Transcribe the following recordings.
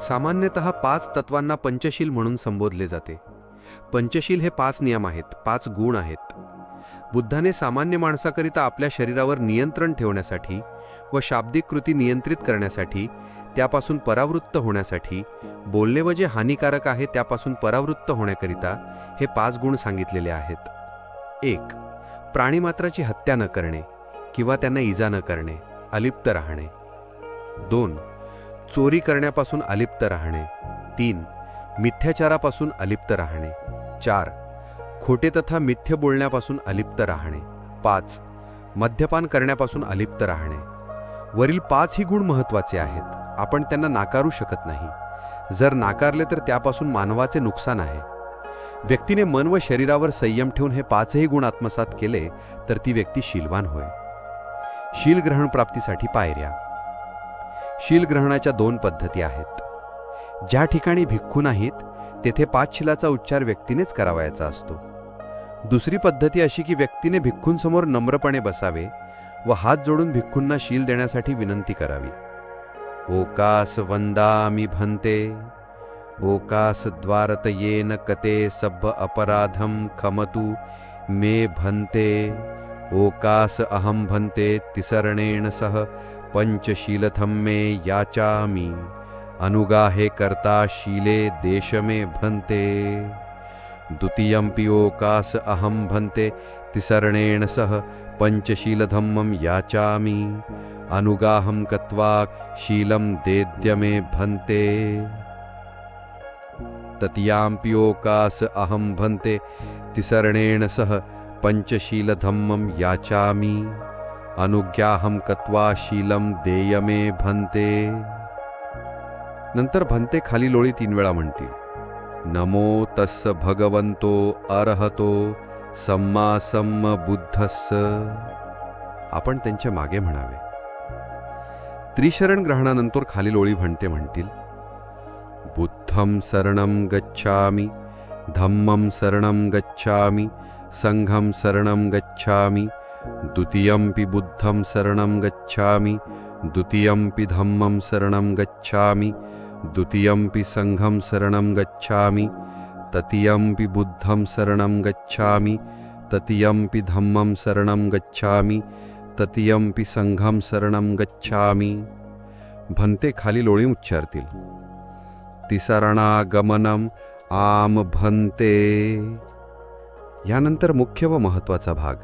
सामान्यतः पाच तत्वांना पंचशील म्हणून संबोधले जाते. पंचशील हे पाच नियम आहेत पाच गुण आहेत. बुद्धाने सामान्य माणसाकरिता आपल्या शरीरावर नियंत्रण ठेवण्यासाठी व शाब्दिक कृती नियंत्रित करण्यासाठी त्यापासून परावृत्त होण्यासाठी बोलणे व जे हानिकारक आहे त्यापासून परावृत्त होण्याकरिता हे पाच गुण सांगितलेले आहेत. एक प्राणीमात्राची हत्या न करणे किंवा त्यांना इजा न करणे अलिप्त राहणे. दोन चोरी करण्यापासून अलिप्त राहणे. तीन मिथ्याचारापासून अलिप्त राहणे. चार खोटे तथा मिथ्य बोलण्यापासून अलिप्त राहणे. पाच मद्यपान करण्यापासून अलिप्त राहणे. वरील पाचही गुण महत्त्वाचे आहेत. आपण त्यांना नाकारू शकत नाही. जर नाकारले तर त्यापासून मानवाचे नुकसान आहे. व्यक्तीने मन व शरीरावर संयम ठेवून हे पाचही गुण आत्मसात केले तर ती व्यक्ती शीलवान होय. शील ग्रहण प्राप्तीसाठी पायऱ्या. शील ग्रहणाच्या दोन पद्धती आहेत. ज्या ठिकाणी भिक्खू नाहीत तेथे पाचशिलाचा उच्चार व्यक्तीनेच करावयाचा असतो. दुसरी पद्धती अशी की व्यक्तीने भिक्खूंसमोर नम्रपणे बसावे व हात जोडून भिक्खूंना शील देण्यासाठी विनंती करावी. ओकास वंदामी भन्ते ओकास द्वारत येन कते सभ्य अपराधम खमतु मे भन्ते ओकास अहम भन्ते तिसरणेन सह पंचशीलथम मे याचामी। अनुगाहे कर्ता शीले देश मे भन्ते द्वितीयम्पि ओकास अहम भन्ते तिसरणेन सह पंचशीलधम्मं याचामि। अनुगाहं कत्वा शीलं देद्य मे भन्ते ततीयाम्प्योकास अहं भन्ते तिसरणेन सह पंचशीलधम्मं याचामि अनुज्ञाहं कत्वा शीलं देयमे भन्ते. नंतर भन्ते खाली लोळी तीन वेळा म्हणतील नमो तस्स भगवंतो अर्हतो सम्मा सम्म बुद्धस्स. आपण त्यांच्या मागे म्हणावे. त्रिशरण ग्रहणानंतर खालील ओळी म्हणते म्हणतील बुद्धं शरणम गच्छामि धम्मं शरणम गच्छामि संघं शरणम गच्छामि द्वितीयंपि बुद्धं शरणं गच्छामि द्वितीयंपि धम्मं शरणं गच्छामि द्वितीयंपि संघं शरणं गच्छामि ततीयंपि बुद्धं शरणं गच्छामि ततीयंपि धम्मं शरणं गच्छामि ततीयंपि संघं शरणं गच्छामि। भन्ते खाली लोळी उच्चारतील। तिसरणागमनम आम भन्ते। यानंतर मुख्य व महत्त्वाचा भाग।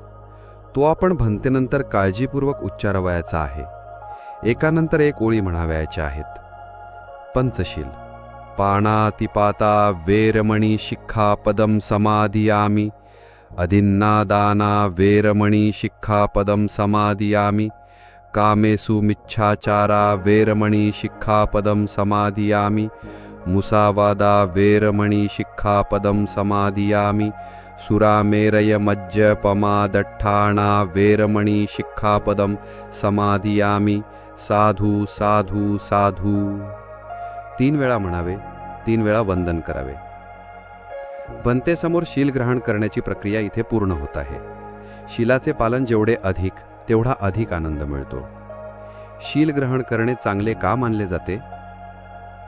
तो आपण भंतेनंतर काळजीपूर्वक उच्चारावयाचा आहे. एकानंतर एक ओळी म्हणावयाच्या आहेत. पंचशील. पाणातिपाता वेरमणी शिक्षापदं समाधियामी. अधिन्नादाना वेरमणी शिक्षापदं समाधियामी. कामेसु मिच्छाचारा वेरमणी शिक्षापदं समाधियामी. मुसावादा वेरमणी शिक्षापदं समाधियामी. सुरामेरयमज्जपमादट्ठाणा वेरमणी शिक्षापदं समाधियामी। साधू साधू साधू। तीन वेळा म्हणावे तीन वेळा वंदन करावे। बनतेसमोर शील ग्रहण करण्याची प्रक्रिया इथे पूर्ण होत आहे. शीलाचे पालन जेवढे अधिक तेवढा अधिक आनंद मिळतो. शील ग्रहण करणे चांगले का मानले जाते?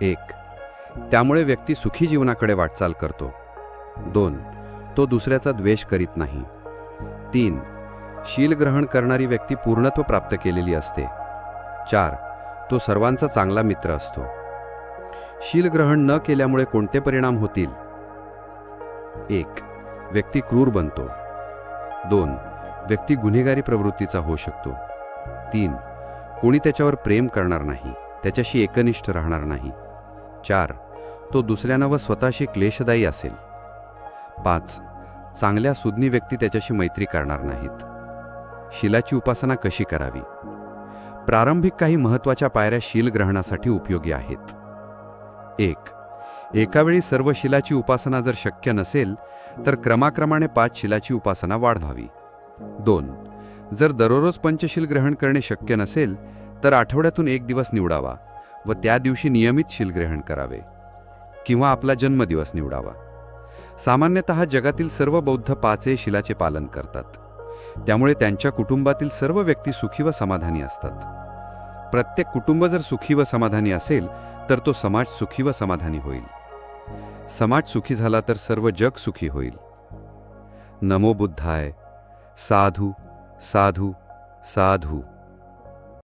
एक त्यामुळे व्यक्ती सुखी जीवनाकडे वाटचाल करतो. दोन तो दुसऱ्याचा द्वेष करीत नाही. तीन शील ग्रहण करणारी व्यक्ती पूर्णत्व प्राप्त केलेली असते. चार तो सर्वांचा चांगला मित्र असतो. शील ग्रहण न केल्यामुळे कोणते परिणाम होतील? एक व्यक्ती क्रूर बनतो. दोन व्यक्ती गुन्हेगारी प्रवृत्तीचा होऊ शकतो. तीन कोणी त्याच्यावर प्रेम करणार नाही त्याच्याशी एकनिष्ठ राहणार नाही. चार तो दुसऱ्यांना व स्वतःशी क्लेशदायी असेल. पाच. चांगल्या सुज्ञी व्यक्ती त्याच्याशी मैत्री करणार नाहीत. शिलाची उपासना कशी करावी? प्रारंभिक काही महत्त्वाच्या पायऱ्या शील ग्रहणासाठी उपयोगी आहेत. एक. एकावेळी सर्व शिलाची उपासना जर शक्य नसेल तर क्रमाक्रमाने पाच शिलाची उपासना वाढवावी. दोन. जर दररोज पंचशील ग्रहण करणे शक्य नसेल तर आठवड्यातून एक दिवस निवडावा व त्या दिवशी नियमित शीलग्रहण करावे किंवा आपला जन्मदिवस निवडावा. सामान्यतः जगातील सर्व बौद्ध पाचे शिलाचे पालन करतात. त्यामुळे त्यांच्या कुटुंबातील सर्व व्यक्ती सुखी व समाधानी असतात. प्रत्येक कुटुंब जर सुखी व समाधानी असेल तर तो समाज सुखी व समाधानी होईल. समाज सुखी झाला तर सर्व जग सुखी होईल. नमो बुद्धाय. साधू साधू साधू.